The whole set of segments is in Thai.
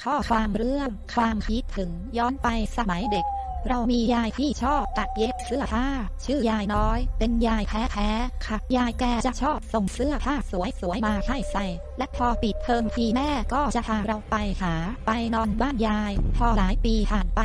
ข้อความเรื่องความคิดถึงย้อนไปสมัยเด็ก เรามียายที่ชอบตัดเย็บเสื้อผ้า ชื่อยายน้อย เป็นยายแท้ๆค่ะ ยายแกจะชอบส่งเสื้อผ้าสวยๆมาให้ใส่ และพอปิดเทอมทีแม่ก็จะพาเราไปหา ไปนอนบ้านยาย พอหลายปีผ่านไป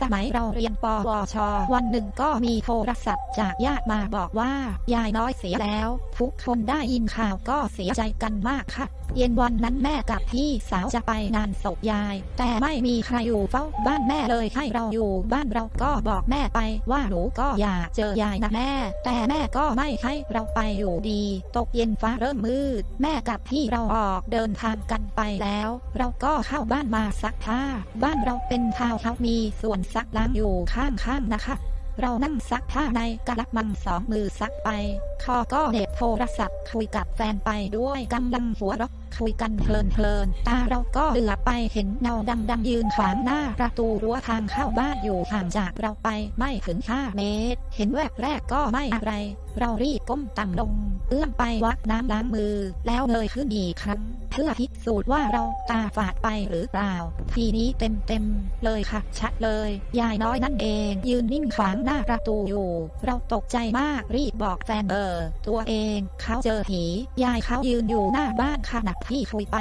สมัยเราเรียนปวช วันหนึ่งก็มีโทรศัพท์จากญาติมาบอกว่ายายน้อยเสียแล้ว ทุกคนได้ยินข่าวก็เสียใจกันมากค่ะ เย็นวันนั้นแม่กับพี่สาวจะไปงานศพยาย แต่ไม่มีใครอยู่เฝ้าบ้านแม่เลยให้เราอยู่บ้านเราก็บอกแม่ไปว่าหนูก็อยากเจอยายนะแม่ แต่แม่ก็ไม่ให้เราไปอยู่ดี ตกเย็นฟ้าเริ่มมืด แม่กับพี่เราออกเดินทางกันไปแล้ว เราก็เข้าบ้านมาซักผ้าบ้านเราเป็นทาวน์เฮามีส่วนซักล้างอยู่ข้างๆนะคะ เรานั่งซักผ้าในกระมังสองมือซักไป คอก็เหน็บโทรศัพท์คุยกับแฟนไปด้วยกำลังหัวเราะ คุยกันเพลินๆตาเราก็เหลือไปเห็นเงาดำๆยืนขวางหน้าประตูรั้วทางเข้าบ้านอยู่ห่างจากเราไปไม่ถึง5เมตร เห็นแวบแรกก็ไม่อะไร เรารีบก้มต่ำลง เอื้อมไปวักน้ำล้างมือ แล้วเงยขึ้นอีกครั้งเพื่อพิสูจน์ว่าเราตาฝาดไปหรือเปล่า ทีนี้เต็มเต็มๆเลยค่ะ ชัดเลย ยายน้อยนั่นเอง ยืนนิ่งขวางหน้าประตูอยู่ เราตกใจมากรีบบอกแฟนเบออตัวเองเขาเจอผี ยายเขายืนอยู่หน้าบ้านขณะที่คุยไป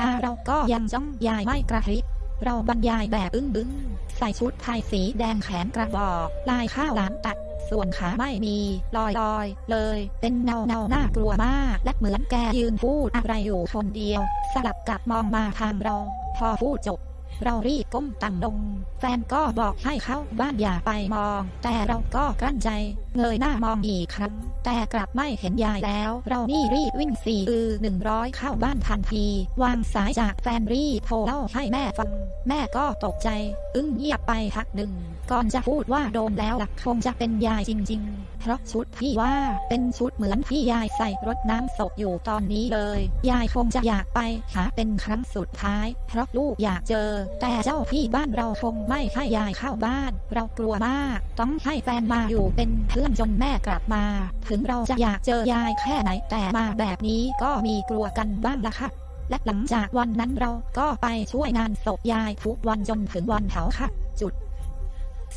ตาเราก็ยังจ้องยายไม่กระพริบเราบรรยายแบบอึ้งบึ้งใส่ชุดไทยสีแดงแขนกระบอก ลายข้าวหลามตัด ส่วนขาไม่มี ลอยลอยเลย เป็นเงาเงาน่ากลัวมาก และเหมือนแกยืนพูดอะไรอยู่คนเดียว สลับกับมองมาทางเรา พอพูดจบ เรารีบก้มต่ำลง แฟนก็บอกให้เข้าบ้านอย่าไปมอง แต่เราก็กลั้นใจเงยหน้ามองอีกครั้ง แต่กลับไม่เห็นยายแล้ว เรานี่รีบวิ่งสี่อือหนึ่งร้อยเข้าบ้านทันที วางสายจากแฟนรีโทรเล่าให้แม่ฟัง แม่ก็ตกใจ อึ้งเงียบไปพักหนึ่ง ก่อนจะพูดว่าโดนแล้วล่ะคงจะเป็นยายจริง ๆ เพราะชุดที่ว่าเป็นชุดเหมือนที่ยายใส่รดน้ำศพอยู่ตอนนี้เลย ยายคงจะอยากไปหาเป็นครั้งสุดท้าย เพราะลูกอยากเจอ แต่เจ้าที่บ้านเราคงไม่ให้ยายเข้าบ้าน เรากลัวมาก ต้องให้แฟนมาอยู่เป็นเพื่อนจนแม่กลับมา ถึงเราจะอยากเจอยายแค่ไหนแต่มาแบบนี้ก็มีกลัวกันบ้างละค่ะ และหลังจากวันนั้นเราก็ไปช่วยงานศพยายทุกวันจนถึงวันเผาค่ะ จุด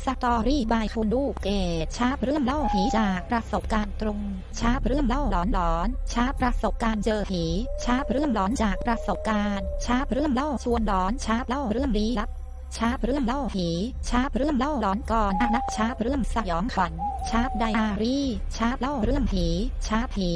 สตอรี่บายคุณลูกเกตชาบเรื่องเล่าผีจากประสบการณ์ตรง ชาบเรื่องเล่าหลอนหลอนชาบประสบการณ์เจอผี ชาบเรื่องหลอนจากประสบการณ์ ชาบเรื่องเล่าชวนหลอน ชาบเล่าเรื่องลี้ลับ ชาบเรื่องเล่าผีชาบเรื่องเล่าหลอนก่อนอนักชาบเรื่องสยองขวัญชาบไดอารี่ชาบเล่าเรื่องผีชาบผี